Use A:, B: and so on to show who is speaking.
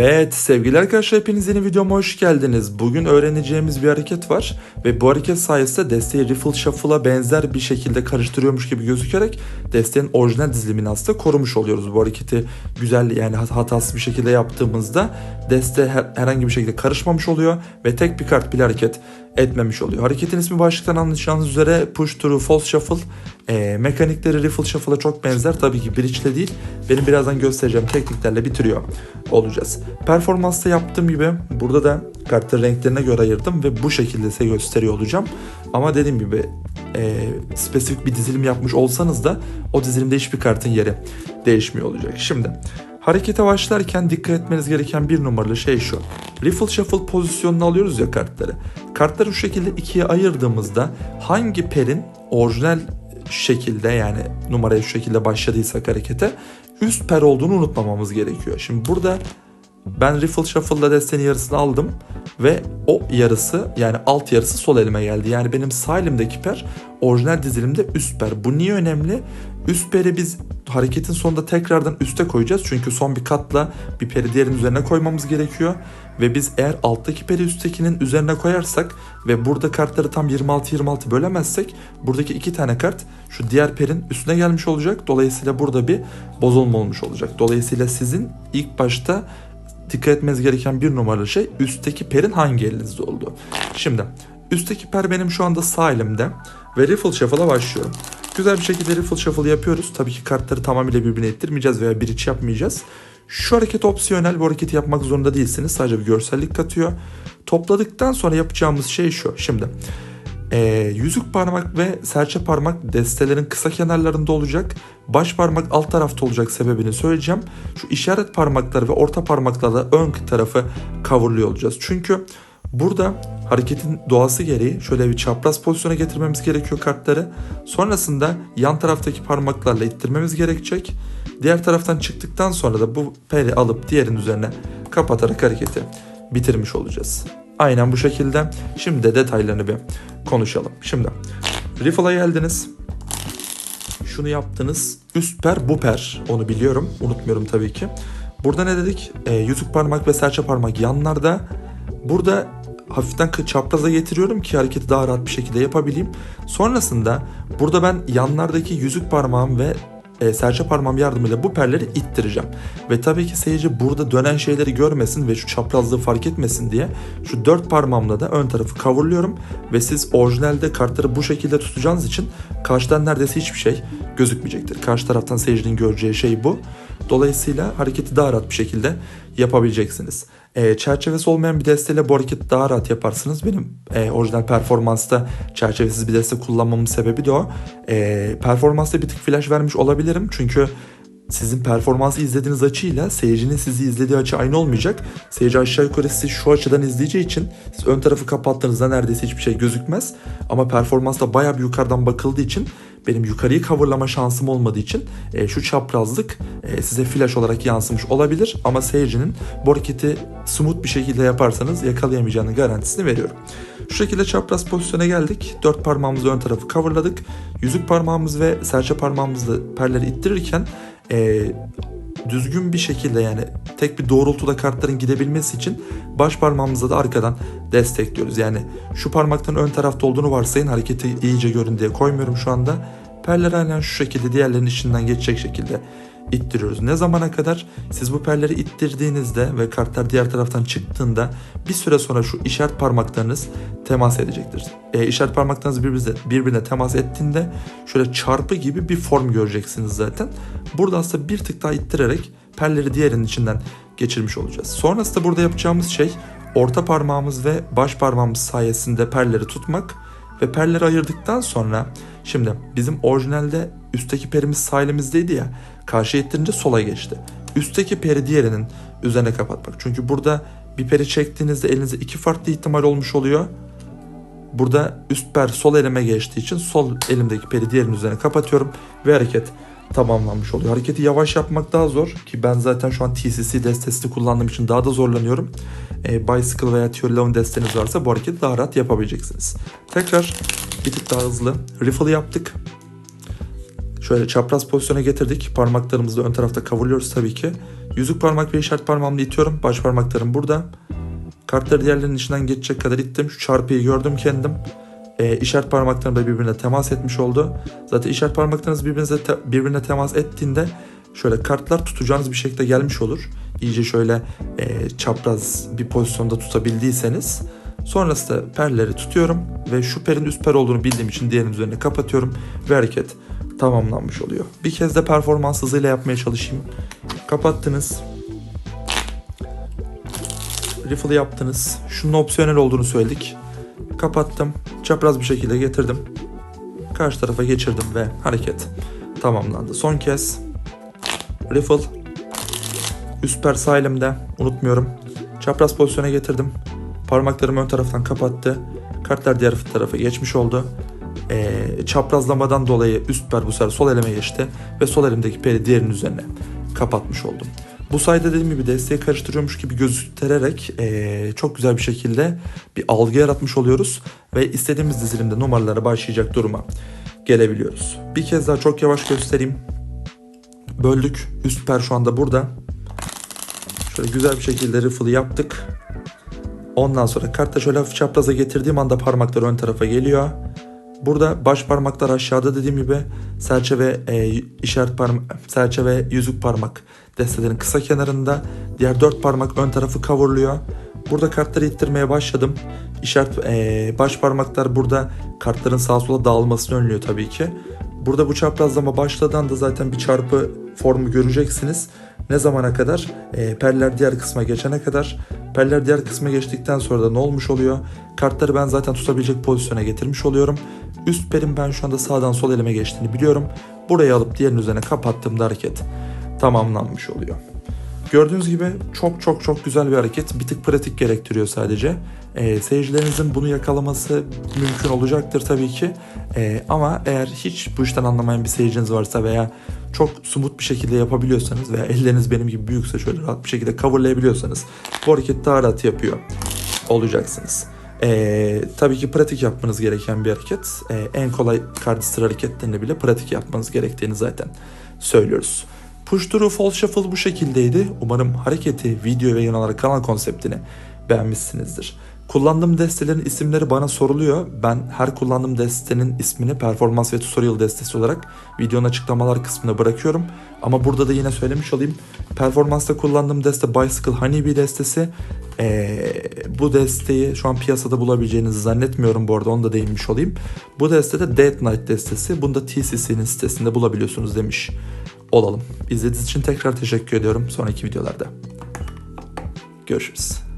A: ve Sevgili arkadaşlar hepiniz yeni videoma hoş geldiniz. Bugün öğreneceğimiz bir hareket var ve bu hareket sayesinde desteği Riffle Shuffle'a benzer bir şekilde karıştırıyormuş gibi gözükerek desteğin orijinal dizilimini aslında korumuş oluyoruz. Bu hareketi güzel yani hatasız bir şekilde yaptığımızda deste her- herhangi bir şekilde karışmamış oluyor ve tek bir kart bile hareket etmemiş oluyor. Hareketin ismi başlıktan anlayacağınız üzere Push Through False Shuffle. Ee, mekanikleri Riffle Shuffle'a çok benzer. Tabii ki Bridge'le değil. Benim birazdan göstereceğim tekniklerle bitiriyor olacağız. Performansta yaptığım gibi burada da kartları renklerine göre ayırdım ve bu şekilde size gösteriyor olacağım. Ama dediğim gibi e, spesifik bir dizilim yapmış olsanız da o dizilimde hiçbir kartın yeri değişmiyor olacak. Şimdi harekete başlarken dikkat etmeniz gereken bir numaralı şey şu. Riffle Shuffle pozisyonunu alıyoruz ya kartları. Kartları şu şekilde ikiye ayırdığımızda hangi perin orijinal şekilde yani numaraya şu şekilde başladıysak harekete üst per olduğunu unutmamamız gerekiyor. Şimdi burada ben Riffle Shuffle'da destenin yarısını aldım ve o yarısı yani alt yarısı sol elime geldi. Yani benim sağ elimdeki per orijinal dizilimde üst per. Bu niye önemli? Üst peri biz hareketin sonunda tekrardan üste koyacağız. Çünkü son bir katla bir peri diğerinin üzerine koymamız gerekiyor. Ve biz eğer alttaki peri üsttekinin üzerine koyarsak ve burada kartları tam 26-26 bölemezsek buradaki iki tane kart şu diğer perin üstüne gelmiş olacak. Dolayısıyla burada bir bozulma olmuş olacak. Dolayısıyla sizin ilk başta dikkat etmeniz gereken bir numaralı şey üstteki perin hangi elinizde olduğu. Şimdi üstteki per benim şu anda sağ elimde ve Riffle Shuffle'a başlıyorum. Güzel bir şekilde Riffle Shuffle yapıyoruz. Tabii ki kartları tamamıyla birbirine ittirmeyeceğiz veya bir iç yapmayacağız. Şu hareket opsiyonel. Bu hareketi yapmak zorunda değilsiniz. Sadece bir görsellik katıyor. Topladıktan sonra yapacağımız şey şu. Şimdi ee, yüzük parmak ve serçe parmak destelerin kısa kenarlarında olacak. Baş parmak alt tarafta olacak sebebini söyleyeceğim. Şu işaret parmakları ve orta parmaklarla ön tarafı coverlıyor olacağız. Çünkü burada hareketin doğası gereği şöyle bir çapraz pozisyona getirmemiz gerekiyor kartları. Sonrasında yan taraftaki parmaklarla ittirmemiz gerekecek. Diğer taraftan çıktıktan sonra da bu peri alıp diğerin üzerine kapatarak hareketi bitirmiş olacağız. Aynen bu şekilde. Şimdi de detaylarını bir konuşalım. Şimdi Riffle'a geldiniz. Şunu yaptınız. Üst per bu per. Onu biliyorum. Unutmuyorum tabii ki. Burada ne dedik? E, yüzük parmak ve serçe parmak yanlarda. Burada hafiften çapraza getiriyorum ki hareketi daha rahat bir şekilde yapabileyim. Sonrasında burada ben yanlardaki yüzük parmağım ve e, serçe parmağım yardımıyla bu perleri ittireceğim. Ve tabii ki seyirci burada dönen şeyleri görmesin ve şu çaprazlığı fark etmesin diye şu dört parmağımla da ön tarafı kavurluyorum ve siz orijinalde kartları bu şekilde tutacağınız için karşıdan neredeyse hiçbir şey gözükmeyecektir. Karşı taraftan seyircinin göreceği şey bu. Dolayısıyla hareketi daha rahat bir şekilde yapabileceksiniz. E, çerçevesi olmayan bir desteyle bu hareketi daha rahat yaparsınız. Benim e, orijinal performansta çerçevesiz bir deste kullanmamın sebebi de o. E, performansta bir tık flash vermiş olabilirim. Çünkü sizin performansı izlediğiniz açıyla seyircinin sizi izlediği açı aynı olmayacak. Seyirci aşağı yukarı sizi şu açıdan izleyeceği için siz ön tarafı kapattığınızda neredeyse hiçbir şey gözükmez. Ama performansta bayağı bir yukarıdan bakıldığı için benim yukarıyı coverlama şansım olmadığı için e, şu çaprazlık e, size flash olarak yansımış olabilir. Ama seyircinin bu hareketi smooth bir şekilde yaparsanız yakalayamayacağının garantisini veriyorum. Şu şekilde çapraz pozisyona geldik. Dört parmağımızı ön tarafı coverladık. Yüzük parmağımız ve serçe parmağımızla perleri ittirirken e, düzgün bir şekilde yani tek bir doğrultuda kartların gidebilmesi için baş parmağımızla da arkadan destekliyoruz. Yani şu parmaktan ön tarafta olduğunu varsayın hareketi iyice görün diye koymuyorum şu anda. Perleri halen şu şekilde diğerlerinin içinden geçecek şekilde ittiriyoruz. Ne zamana kadar? Siz bu perleri ittirdiğinizde ve kartlar diğer taraftan çıktığında bir süre sonra şu işaret parmaklarınız temas edecektir. E, işaret parmaklarınız birbirine, birbirine temas ettiğinde şöyle çarpı gibi bir form göreceksiniz zaten. Burada aslında bir tık daha ittirerek perleri diğerinin içinden geçirmiş olacağız. Sonrasında burada yapacağımız şey orta parmağımız ve baş parmağımız sayesinde perleri tutmak ve perleri ayırdıktan sonra şimdi bizim orijinalde üstteki perimiz sağ elimizdeydi ya karşı ittirince sola geçti. Üstteki peri diğerinin üzerine kapatmak. Çünkü burada bir peri çektiğinizde elinizde iki farklı ihtimal olmuş oluyor. Burada üst per sol elime geçtiği için sol elimdeki peri diğerinin üzerine kapatıyorum ve hareket tamamlanmış oluyor. Hareketi yavaş yapmak daha zor ki ben zaten şu an TCC destesini kullandığım için daha da zorlanıyorum. E, Bicycle veya Theory 11 desteniz varsa bu hareketi daha rahat yapabileceksiniz. Tekrar bir tık daha hızlı. Riffle yaptık. Şöyle çapraz pozisyona getirdik. Parmaklarımızı ön tarafta kavurluyoruz tabii ki. Yüzük parmak ve işaret parmağımla itiyorum. Baş parmaklarım burada. Kartları diğerlerinin içinden geçecek kadar ittim. Şu çarpıyı gördüm kendim. E, işaret parmaklarım da birbirine temas etmiş oldu. Zaten işaret parmaklarınız birbirinize te- birbirine temas ettiğinde şöyle kartlar tutacağınız bir şekilde gelmiş olur. İyice şöyle e, çapraz bir pozisyonda tutabildiyseniz. Sonrasında perleri tutuyorum ve şu perin üst per olduğunu bildiğim için diğerinin üzerine kapatıyorum ve hareket tamamlanmış oluyor. Bir kez de performans hızıyla yapmaya çalışayım. Kapattınız. Riffle yaptınız. Şunun opsiyonel olduğunu söyledik. Kapattım. Çapraz bir şekilde getirdim. Karşı tarafa geçirdim ve hareket tamamlandı. Son kez riffle üst per sağ elimde unutmuyorum. Çapraz pozisyona getirdim. Parmaklarımı ön taraftan kapattı. Kartlar diğer tarafa geçmiş oldu. Ee, çaprazlamadan dolayı üst per bu sefer sol elime geçti ve sol elimdeki peri diğerinin üzerine kapatmış oldum. Bu sayede dediğim gibi desteği karıştırıyormuş gibi göstererek ee, çok güzel bir şekilde bir algı yaratmış oluyoruz ve istediğimiz dizilimde numaralara başlayacak duruma gelebiliyoruz. Bir kez daha çok yavaş göstereyim. Böldük. Üst per şu anda burada. Şöyle güzel bir şekilde riffle'ı yaptık. Ondan sonra kartta şöyle hafif çapraza getirdiğim anda parmaklar ön tarafa geliyor. Burada baş parmaklar aşağıda dediğim gibi serçe ve e, işaret parmak, serçe ve yüzük parmak destelerin kısa kenarında. Diğer dört parmak ön tarafı kavurluyor. Burada kartları ittirmeye başladım. İşaret e, baş parmaklar burada kartların sağa sola dağılmasını önlüyor tabii ki. Burada bu çaprazlama başladığında da zaten bir çarpı formu göreceksiniz. Ne zamana kadar? E, perler diğer kısma geçene kadar. Perler diğer kısma geçtikten sonra da ne olmuş oluyor? Kartları ben zaten tutabilecek pozisyona getirmiş oluyorum. Üst perim ben şu anda sağdan sol elime geçtiğini biliyorum. Burayı alıp diğerinin üzerine kapattığımda hareket tamamlanmış oluyor. Gördüğünüz gibi çok çok çok güzel bir hareket. Bir tık pratik gerektiriyor sadece. Ee, seyircilerinizin bunu yakalaması mümkün olacaktır tabii ki. Ee, ama eğer hiç bu işten anlamayan bir seyirciniz varsa veya çok sumut bir şekilde yapabiliyorsanız veya elleriniz benim gibi büyükse şöyle rahat bir şekilde coverlayabiliyorsanız bu hareketi daha rahat yapıyor olacaksınız. Ee, tabii ki pratik yapmanız gereken bir hareket. Ee, en kolay cardistry hareketlerini bile pratik yapmanız gerektiğini zaten söylüyoruz. Push through fall shuffle bu şekildeydi. Umarım hareketi, video ve olarak kanal konseptini beğenmişsinizdir. Kullandığım destelerin isimleri bana soruluyor. Ben her kullandığım destenin ismini performans ve tutorial destesi olarak videonun açıklamalar kısmına bırakıyorum. Ama burada da yine söylemiş olayım. Performansta kullandığım deste Bicycle Honeybee destesi. Ee, bu desteği şu an piyasada bulabileceğinizi zannetmiyorum bu arada onu da değinmiş olayım. Bu deste de Dead Knight destesi. Bunu da TCC'nin sitesinde bulabiliyorsunuz demiş olalım. İzlediğiniz için tekrar teşekkür ediyorum. Sonraki videolarda görüşürüz.